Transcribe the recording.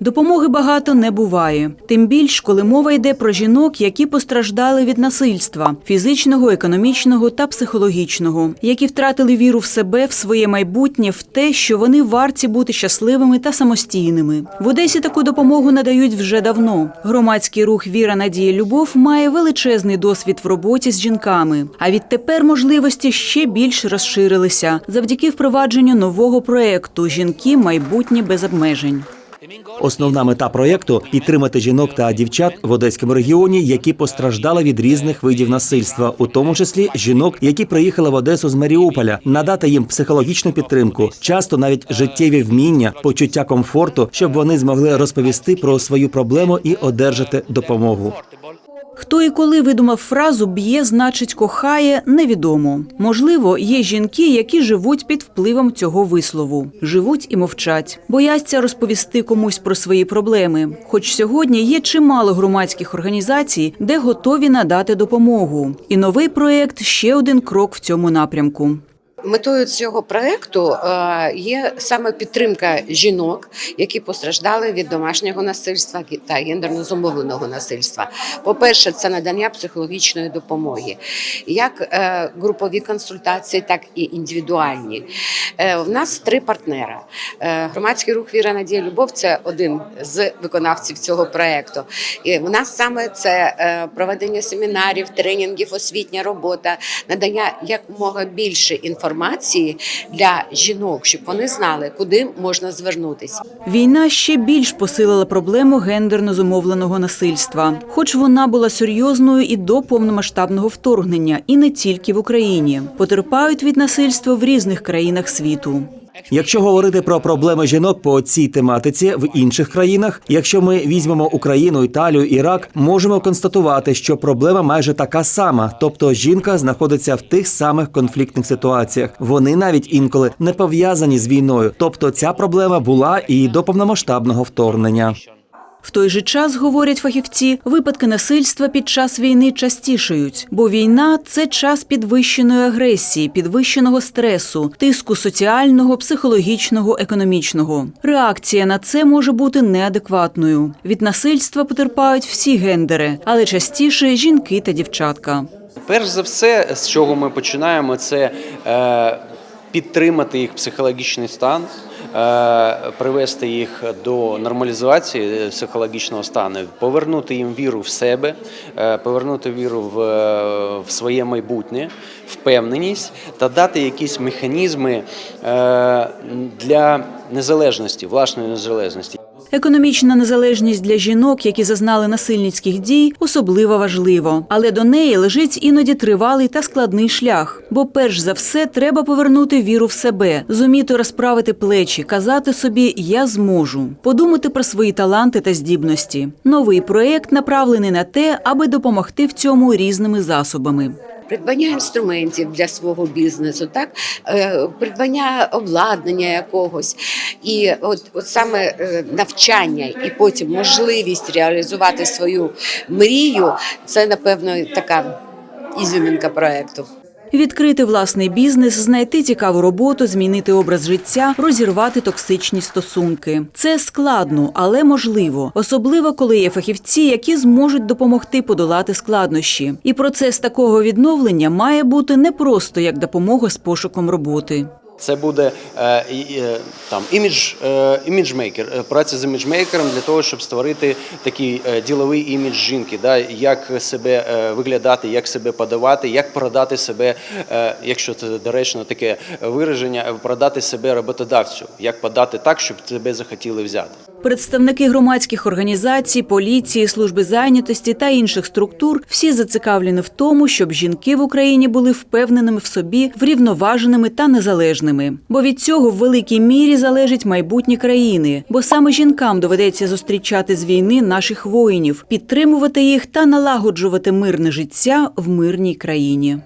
Допомоги багато не буває. Тим більш, коли мова йде про жінок, які постраждали від насильства фізичного, економічного та психологічного, які втратили віру в себе, в своє майбутнє, в те, що вони варті бути щасливими та самостійними. В Одесі таку допомогу надають вже давно. Громадський рух Віра, Надія, Любов має величезний досвід в роботі з жінками. А відтепер можливості ще більш розширилися завдяки впровадженню нового проекту Жінки майбутнє без обмежень. Основна мета проєкту – підтримати жінок та дівчат в одеському регіоні, які постраждали від різних видів насильства, у тому числі жінок, які приїхали в Одесу з Маріуполя, надати їм психологічну підтримку, часто навіть життєві вміння, почуття комфорту, щоб вони змогли розповісти про свою проблему і одержати допомогу. Хто і коли видумав фразу б'є, значить кохає, невідомо. Можливо, є жінки, які живуть під впливом цього вислову, живуть і мовчать, бояться розповісти комусь про свої проблеми. Хоч сьогодні є чимало громадських організацій, де готові надати допомогу. І новий проект ще один крок в цьому напрямку. Метою цього проекту е, є саме підтримка жінок, які постраждали від домашнього насильства та гендерно зумовленого насильства. По-перше, це надання психологічної допомоги, як е, групові консультації, так і індивідуальні. Е, У нас три партнера. Е, Громадський рух Віра Надія Любов це один з виконавців цього проекту. І в нас саме це е, проведення семінарів, тренінгів, освітня робота, надання якомога більше інформації для жінок, щоб вони знали, куди можна звернутися. Війна ще більш посилила проблему гендерно зумовленого насильства, хоч вона була серйозною і до повномасштабного вторгнення, і не тільки в Україні. Потерпають від насильства в різних країнах світу. Якщо говорити про проблеми жінок по цій тематиці в інших країнах, якщо ми візьмемо Україну, Італію, Ірак, можемо констатувати, що проблема майже така сама, тобто жінка знаходиться в тих самих конфліктних ситуаціях. Вони навіть інколи не пов'язані з війною, тобто ця проблема була і до повномасштабного вторгнення. В той же час, говорять фахівці, випадки насильства під час війни частішають, бо війна це час підвищеної агресії, підвищеного стресу, тиску соціального, психологічного, економічного. Реакція на це може бути неадекватною. Від насильства потерпають всі гендери, але частіше жінки та дівчатка. Перш за все, з чого ми починаємо, це е, підтримати їх психологічний стан, привести їх до нормалізації психологічного стану, повернути їм віру в себе, е, повернути віру в, е, в своє майбутнє, впевненість та дати якісь механізми е, для незалежності, власної незалежності. Економічна незалежність для жінок, які зазнали насильницьких дій, особливо важливо, але до неї лежить іноді тривалий та складний шлях. Бо, перш за все, треба повернути віру в себе, зуміти розправити плечі, казати собі Я зможу, подумати про свої таланти та здібності. Новий проект направлений на те, аби допомогти в цьому різними засобами. Придбання інструментів для свого бізнесу, так Е, придбання обладнання якогось, і от, от саме е, навчання, і потім можливість реалізувати свою мрію, це напевно така ізюмінка проекту. Відкрити власний бізнес, знайти цікаву роботу, змінити образ життя, розірвати токсичні стосунки. Це складно, але можливо, особливо коли є фахівці, які зможуть допомогти подолати складнощі. І процес такого відновлення має бути не просто як допомога з пошуком роботи. Це буде е, е, там імідж, е, іміджмейкер, праця з іміджмейкером для того, щоб створити такий діловий імідж жінки, да, як себе виглядати, як себе подавати, як продати себе, якщо це доречно таке вираження, продати себе роботодавцю, як подати так, щоб тебе захотіли взяти. Представники громадських організацій, поліції, служби зайнятості та інших структур всі зацікавлені в тому, щоб жінки в Україні були впевненими в собі, врівноваженими та незалежними. Бо від цього в великій мірі залежить майбутнє країни, бо саме жінкам доведеться зустрічати з війни наших воїнів, підтримувати їх та налагоджувати мирне життя в мирній країні.